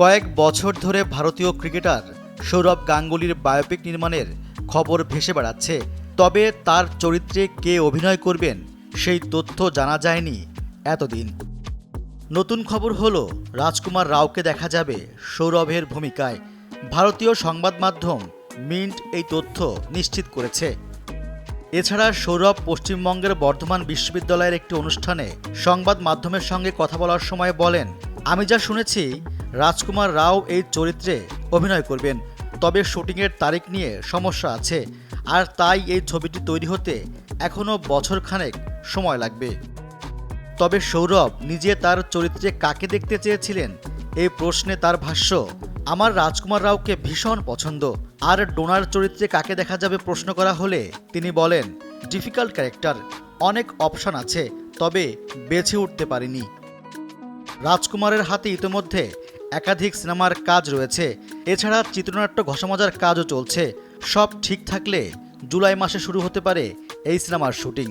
কয়েক বছর ধরে ভারতীয় ক্রিকেটার সৌরভ গাঙ্গুলির বায়োপিক নির্মাণের খবর ভেসে বেড়াচ্ছে। তবে তার চরিত্রে কে অভিনয় করবেন, সেই তথ্য জানা যায়নি এতদিন। নতুন খবর হলো, রাজকুমার রাওকে দেখা যাবে সৌরভের ভূমিকায়। ভারতীয় সংবাদ মাধ্যম মিন্ট এই তথ্য নিশ্চিত করেছে। এছাড়া সৌরভ পশ্চিমবঙ্গের বর্ধমান বিশ্ববিদ্যালয়ের একটি অনুষ্ঠানে সংবাদ মাধ্যমের সঙ্গে কথা বলার সময় বলেন, আমি যা শুনেছি রাজকুমার রাও এই চরিত্রে অভিনয় করবেন। তবে শুটিংয়ের তারিখ নিয়ে সমস্যা আছে, আর তাই এই ছবিটি তৈরি হতে এখনও বছরখানেক সময় লাগবে। তবে সৌরভ নিজে তার চরিত্রে কাকে দেখতে চেয়েছিলেন, এই প্রশ্নে তার ভাষ্য, আমার রাজকুমার রাওকে ভীষণ পছন্দ। আর ডোনার চরিত্রে কাকে দেখা যাবে প্রশ্ন করা হলে তিনি বলেন, ডিফিকাল্ট ক্যারেক্টার, অনেক অপশন আছে, তবে বেছে উঠতে পারিনি। রাজকুমারের হাতে ইতিমধ্যে একাধিক সিনেমার কাজ রয়েছে। এছাড়া চিত্রনাট্য ঘষামজার কাজও চলছে। সব ঠিক থাকলে জুলাই মাসে শুরু হতে পারে এই সিনেমার শুটিং।